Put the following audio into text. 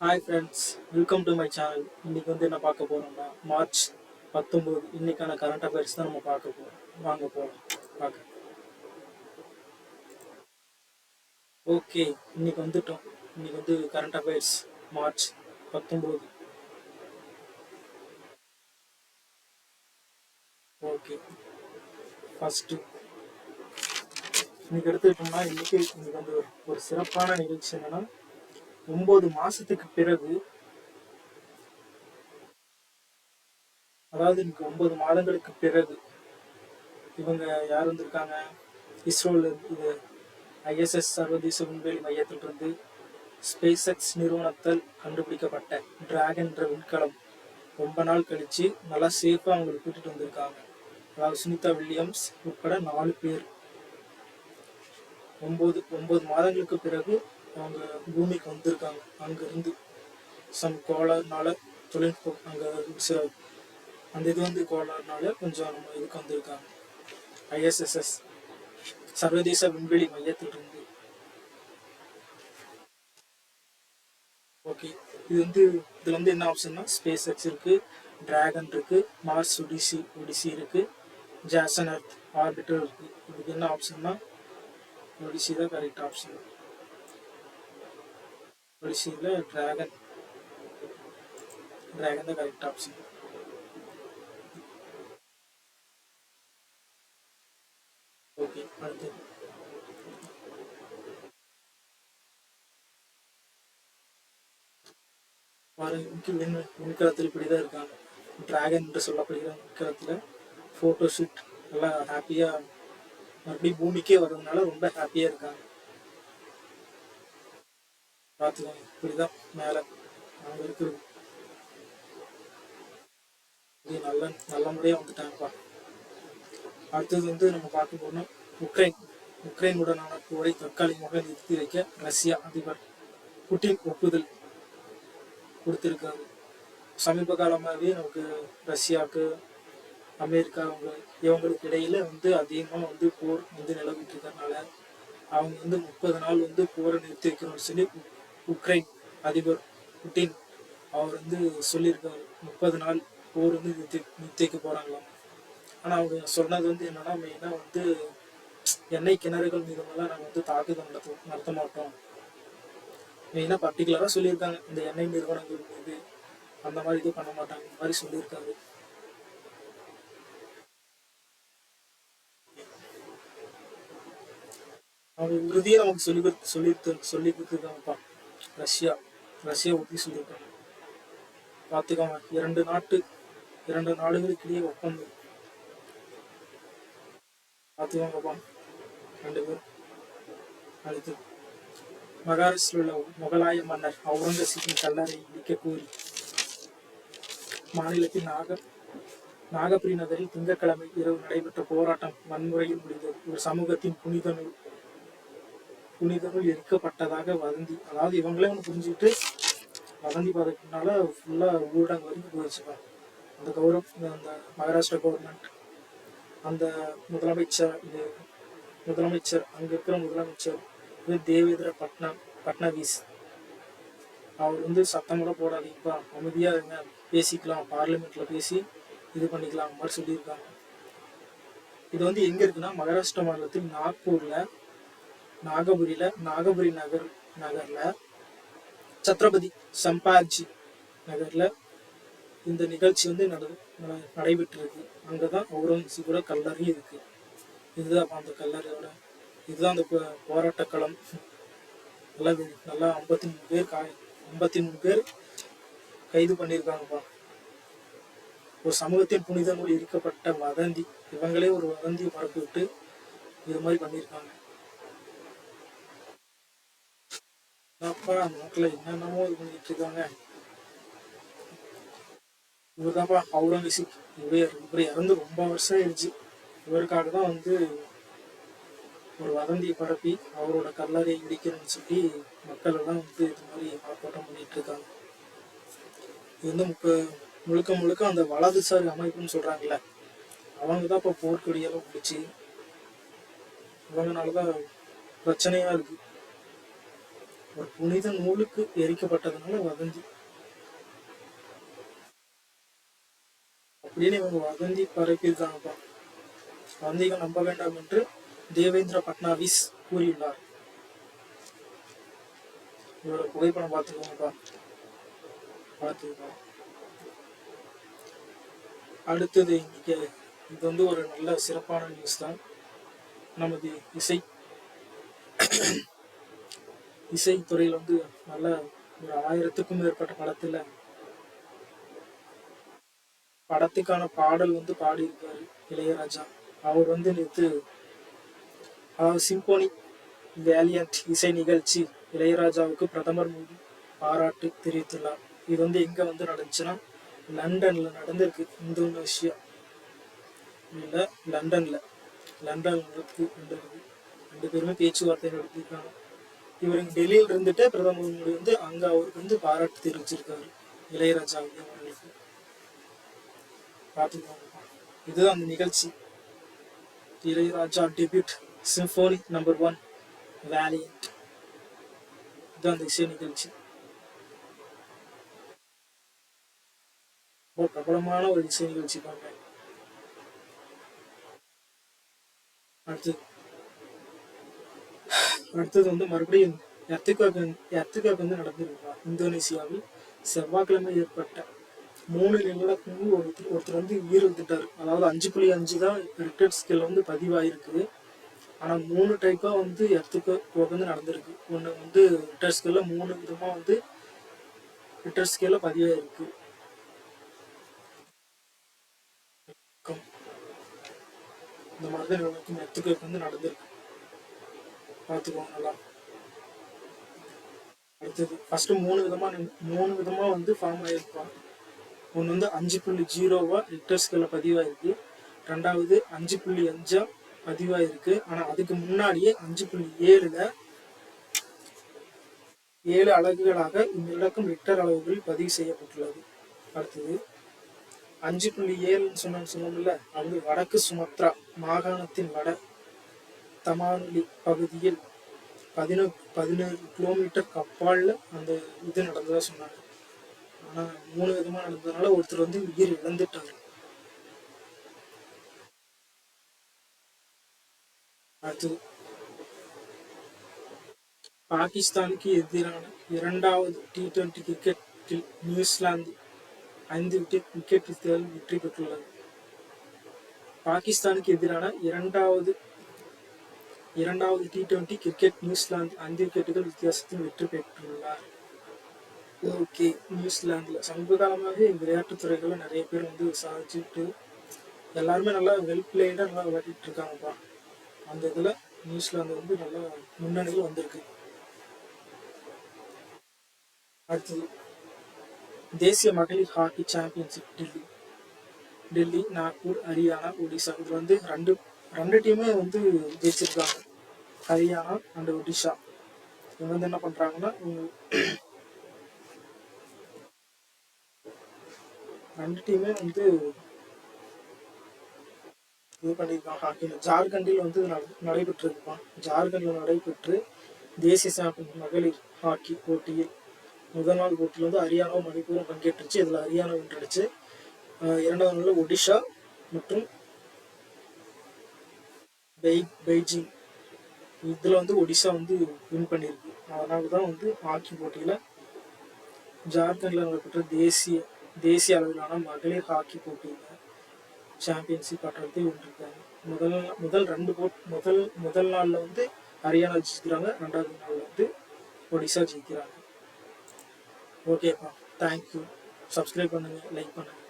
Hi friends welcome to my channel இன்னைக்கு வந்து என்ன பார்க்க போறோம்னா மார்ச் பத்தொம்போது இன்னைக்கான கரண்ட் அஃபேர்ஸ் தான் நம்ம பார்க்க போறோம். வாங்க போகலாம் பார்க்க ஓகே இன்னைக்கு வந்துட்டோம். இன்னைக்கு வந்து கரண்ட் அஃபேர்ஸ் மார்ச் பத்தொம்போது ஓகே ஃபஸ்ட்டு இன்னைக்கு எடுத்துக்கிட்டோம்னா இன்னைக்கு இன்னைக்கு வந்து ஒரு- ஒரு சிறப்பான நிகழ்ச்சி என்னன்னா ஒன்பது மாசத்துக்கு பிறகு அதாவது எனக்கு ஒன்பது மாதங்களுக்கு பிறகு இவங்க யார் வந்திருக்காங்க? இஸ்ரோல இது ஐஎஸ்எஸ் சர்வதேச விண்வெளி மையத்திலிருந்து ஸ்பேஸ் எக்ஸ் நிறுவனத்தால் கண்டுபிடிக்கப்பட்ட டிராகன் என்ற விண்கலம் ரொம்ப நாள் கழிச்சு நல்லா சேஃபாக அவங்களுக்கு கூட்டிட்டு வந்திருக்காங்க. அதாவது சுனிதா வில்லியம்ஸ் உட்பட நாலு பேர். ஒன்பது ஒன்பது மாதங்களுக்கு பிறகு அவங்க பூமிக்கு வந்திருக்காங்க. அங்கேருந்து சம் கோளாறுனால தொழில்நுட்பம் அங்கே சில அந்த இது வந்து கோளாறுனால கொஞ்சம் நம்ம இதுக்கு வந்திருக்காங்க. ஐஎஸ்எஸ்எஸ் சர்வதேச விண்வெளி மையத்திலிருந்து. ஓகே இது வந்து இதுல வந்து என்ன ஆப்ஷன்னா ஸ்பேஸ் எக்ஸ் இருக்கு டிராகன் இருக்கு மார்ஸ் ஒடிசி ஒடிசி இருக்கு ஜாசன் அர்த் ஆர்பிட்டர் இருக்கு. இதுக்கு என்ன ஆப்ஷன்னா ஒடிசி தான் கரெக்ட் ஆப்ஷன் ஒடிசியில் டிராகன் டிராகன் தான் கரெக்ட் ஆப்ஷன் ஓகே அடுத்து பாரு விண் விண்கலத்தில் இப்படி தான் இருக்காங்க டிராகன் என்று சொல்லப்படுகிற விண்கலத்தில் ஃபோட்டோ ஷூட் நல்லா ஹாப்பியாக மறுபடியும் பூமிக்கே வர்றதுனால ரொம்ப ஹாப்பியாக இருக்காங்க பார்த்துக்கோங்க இப்படிதான் மேலே. நாங்கள் இருக்கிறோம் இது நல்ல நல்ல முறையாக வந்துட்டாங்கப்பா. அடுத்தது வந்து நம்ம பார்க்க போனோம் உக்ரைன். உக்ரைனுடனான போரை தற்காலிகமாக நிறுத்தி வைக்க ரஷ்யா அதிபர் புட்டின் ஒப்புதல் கொடுத்திருக்காங்க சமீப காலமாகவே நமக்கு ரஷ்யாவுக்கு அமெரிக்கா அவங்க இவங்களுக்கு இடையில வந்து அதிகமாக வந்து போர் வந்து நிலவிட்டு இருக்கிறதுனால அவங்க வந்து முப்பது நாள் வந்து போரை நிறுத்தி வைக்கணும்னு சொல்லி உக்ரைன் அதிபர் புட்டின் அவர் வந்து சொல்லியிருக்காரு முப்பது நாள் போர் வந்து நிறுத்தி நிறுத்தி வைக்க போறாங்களாம். ஆனா அவங்க சொன்னது வந்து என்னன்னா மெயினா வந்து எண்ணெய் கிணறுகள் மீதுமெல்லாம் நாங்கள் வந்து தாக்குதல் நடத்த நடத்த மாட்டோம். மெயினாக பர்டிகுலராக சொல்லியிருக்காங்க இந்த எண்ணெய் நிறுவனங்கள் மீது அந்த மாதிரி இது பண்ண மாட்டாங்க இந்த மாதிரி சொல்லியிருக்காரு. அவங்க உறுதியை நமக்கு சொல்லி கொடுத்து சொல்லி சொல்லி கொடுத்துருக்காங்கப்பா. ரஷ்யா ரஷ்யா பற்றி சொல்லியிருக்காங்க பார்த்துக்கோங்க இரண்டு நாட்டு இரண்டு நாடுகளுக்கிடையே ஒப்பந்தம். பார்த்துக்கோங்கப்பா ரெண்டு பேரும். அடுத்து மகாராஷ்டிரில் உள்ள முகலாய மன்னர் அவுரங்கசீப்பின் கல்லறை இடிக்க கோரி மாநிலத்தின் நாக நாகபுரி நகரில் திங்கட்கிழமை இரவு நடைபெற்ற போராட்டம் வன்முறையில் முடிந்தது. ஒரு சமூகத்தின் புனித புனிதர்கள் எரிக்கப்பட்டதாக வதந்தி. அதாவது இவங்களே ஒன்று புரிஞ்சுக்கிட்டு வதந்தி பதக்கினால ஃபுல்லாக ஊரடங்கு வரைக்கும் போயிடுச்சுப்பாங்க அந்த கௌரவ அந்த மகாராஷ்டிரா கவர்மெண்ட் அந்த முதலமைச்சர் இது முதலமைச்சர் அங்கே இருக்கிற முதலமைச்சர் இது தேவேந்திர பட்னா பட்னாவிஸ். அவர் வந்து சத்தம் கூட போடாதீங்கப்பா அமைதியாக இருங்க பேசிக்கலாம் பார்லிமெண்ட்டில் பேசி இது பண்ணிக்கலாம் மாதிரி சொல்லியிருக்காங்க. இது வந்து எங்கே இருக்குன்னா மகாராஷ்டிரா மாநிலத்தில் நாக்பூரில் நாகபுரியில நாகபுரி நகர் நகர்ல சத்ரபதி சம்பாஜி நகர்ல இந்த நிகழ்ச்சி வந்து நட ந- அங்கே தான் அவுரங்கசீபோட கல்லறை இருக்கு. இதுதான் அந்த கல்லறையோட இதுதான் அந்த போராட்ட களம். நல்லா நல்லா ஐம்பத்தி மூணு பேர் காய ஐம்பத்தி மூணு பேர் கைது பண்ணியிருக்காங்கப்பா. ஒரு சமூகத்தின் புனித நூல் வதந்தி இவங்களே ஒரு வதந்தியை பரப்பிவிட்டு இது மாதிரி பண்ணியிருக்காங்க. அப்பா மக்களை என்னென்னமோ இது பண்ணிட்டு இருக்காங்க. இவர்தான்ப்பா அவுரங்கசீப். இவர் இவர் இறந்து ரொம்ப வருஷம் ஆயிடுச்சு. இவருக்காக தான் வந்து ஒரு வதந்தியை பரப்பி அவரோட கல்லறை இடிக்கணும்னு சொல்லி மக்கள் எல்லாம் வந்து இது மாதிரி ஆர்ப்பாட்டம் பண்ணிட்டு இருக்காங்க. இது வந்து முக்க முழுக்க முழுக்க அந்த வலதுசாரி அமைப்புன்னு சொல்றாங்கல்ல அவங்க தான் இப்போ போர்க்கொடியெல்லாம் பிடிச்சி இவங்கனால தான் பிரச்சனையா இருக்கு. ஒரு புனித நூலுக்கு எரிக்கப்பட்டதுனால வதந்தி. அப்படின்னு இவங்க வதந்தி பரப்பியிருக்காங்கப்பா. வந்திகள் நம்ப வேண்டாம் என்று தேவேந்திர பட்னாவிஸ் கூறியுள்ளார். இவரோட புகைப்படம் பார்த்துக்கோங்கப்பா. பார்த்துக்கோங்க. அடுத்தது இன்னைக்கு இது வந்து ஒரு நல்ல சிறப்பான நியூஸ் தான். நமது இசை. இசைத்துறையில் வந்து நல்ல ஒரு ஆயிரத்துக்கும் மேற்பட்ட படத்துல படத்துக்கான பாடல் வந்து பாடியிருக்காரு இளையராஜா. அவர் வந்து நேற்று அதாவது சிம்போனி வேலியன்ட் இசை நிகழ்ச்சி இளையராஜாவுக்கு பிரதமர் மோடி பாராட்டு தெரிவித்துள்ளார். இது வந்து எங்க வந்து நடந்துச்சுன்னா லண்டன்ல நடந்திருக்கு இந்தோனேஷியா. இல்லை லண்டன்ல. லண்டன் ரெண்டு ரெண்டு பேருமே பேச்சுவார்த்தை நடத்திருக்காங்க இவர் டெல்லியில் இருந்துட்டு பிரதமர் மோடி வந்து அங்க அவருக்கு வந்து பாராட்டு தெரிவிச்சிருக்காரு. இளையராஜா அவர்களுக்கு. பார்த்துக்கோங்க. இதுதான் அந்த நிகழ்ச்சி. Ilaiyaraaja debut symphony number one Valiant இதுதான் அந்த இசை நிகழ்ச்சி. ரொம்ப பிரபலமான ஒரு இசை நிகழ்ச்சி தாங்க அடுத்து அடுத்தது வந்து மறுபடியும் எர்த்துக்காக்கு எர்த்துக்காக்கு வந்து நடந்திருக்கா இந்தோனேசியாவில் செவ்வாய்க்கிழமை ஏற்பட்ட மூணு நிமிடத்துக்கு ஒருத்தர் ஒருத்தர் வந்து உயிரிழந்துட்டார் அதாவது அஞ்சு புள்ளி அஞ்சு தான் ரிக்கெட் ஸ்கேல் வந்து பதிவாயிருக்கு ஆனால் மூணு டைப்பாக வந்து எர்த்துக்கு வந்து நடந்திருக்கு. ஒன்று வந்து ரிட்டர் ஸ்கேலில் மூணு விதமாக வந்து ரிட்டர் ஸ்கேலில் பதிவாயிருக்கு. இந்த மாதிரி தான் இவனுக்கு வந்து நடந்திருக்கு. பார்த்துக்கோங்க நல்லா அடுத்தது ஃபர்ஸ்ட் மூணு விதமா மூணு விதமா வந்து ஃபார்ம் ஆயிருப்பான் ஒன்று வந்து அஞ்சு புள்ளி ஜீரோவா ரிக்டர் பதிவாயிருக்கு. ரெண்டாவது அஞ்சு புள்ளி அஞ்சா பதிவாயிருக்கு. ஆனால் அதுக்கு முன்னாடியே அஞ்சு புள்ளி ஏழுல ஏழு அலகுகளாக இந்த இலக்கம் ரிக்டர் அளவுகளில் பதிவு செய்யப்பட்டுள்ளது. அடுத்தது அஞ்சு புள்ளி ஏழுன்னு சொன்ன சொன்னோம்ல அது வடக்கு சுமத்ரா மாகாணத்தின் வட தமானுலி பகுதியில் பதினொரு பதினேழு கிலோமீட்டர் கப்பாலில் அந்த இது நடந்ததாக சொன்னாங்க. ஆனால் மூணு விதமாக நடந்ததுனால ஒருத்தர் வந்து உயிர் இழந்துட்டார். அடுத்தது பாகிஸ்தானுக்கு எதிரான இரண்டாவது டி டுவெண்டி கிரிக்கெட்டில் நியூசிலாந்து ஐந்து விக்கெட் விக்கெட் வித்தியால் வெற்றி பெற்றுள்ளது பாகிஸ்தானுக்கு எதிரான இரண்டாவது இரண்டாவது டி டுவெண்டி கிரிக்கெட் நியூசிலாந்து ஐந்து விக்கெட்டுகள் வித்தியாசத்தில் வெற்றி பெற்றுள்ளார். ஓகே நியூசிலாந்தில் சமீப காலமாக விளையாட்டு துறைகளில் நிறைய பேர் வந்து சாதிச்சுட்டு எல்லாருமே நல்லா வெல் பிளேடாக நல்லா விளையாடிட்டு இருக்காங்கப்பா. அந்த இதில் நியூசிலாந்து வந்து நல்லா முன்னணியில் வந்திருக்கு. அடுத்தது தேசிய மகளிர் ஹாக்கி சாம்பியன்ஷிப் டெல்லி. டெல்லி நாக்பூர் ஹரியானா ஒடிசா. இது வந்து ரெண்டு ரெண்டு டீமே வந்து ஜெயிச்சிருக்காங்க. ஹரியானா அண்ட் ஒடிஷா இவங்க வந்து என்ன பண்றாங்கன்னா ரெண்டு டீமே வந்து இது பண்ணியிருக்கான் ஹாக்கியில் ஜார்க்கண்டில் வந்து நடைபெற்றிருப்பான் ஜார்க்கண்டில் நடைபெற்று தேசிய சாம்பியன் மகளிர் ஹாக்கி போட்டியில் முதல் நாள் போட்டியில் வந்து ஹரியானாவும் மணிப்பூரும் பங்கேற்றுச்சு. இதில் ஹரியானா வென்றடிச்சு. இரண்டாவது நாளில் ஒடிஷா மற்றும் பெய் பெய்ஜிங் இதில் வந்து ஒடிசா வந்து வின் பண்ணியிருக்கு அதனால தான் வந்து ஹாக்கி போட்டியில் ஜார்க்கண்டில் நடைபெற்ற தேசிய தேசிய அளவிலான மகளிர் ஹாக்கி போட்டியில் சாம்பியன்ஷிப் ஆட்டத்தை வென்றிருக்காங்க. முதல் முதல் ரெண்டு போட் முதல் முதல் நாளில் வந்து ஹரியானா ஜெயிக்கிறாங்க. ரெண்டாவது நாளில் வந்து ஒடிசா ஜெயிக்கிறாங்க. ஓகேப்பா தேங்க்யூ சப்ஸ்கிரைப் பண்ணுங்கள் லைக் பண்ணுங்கள்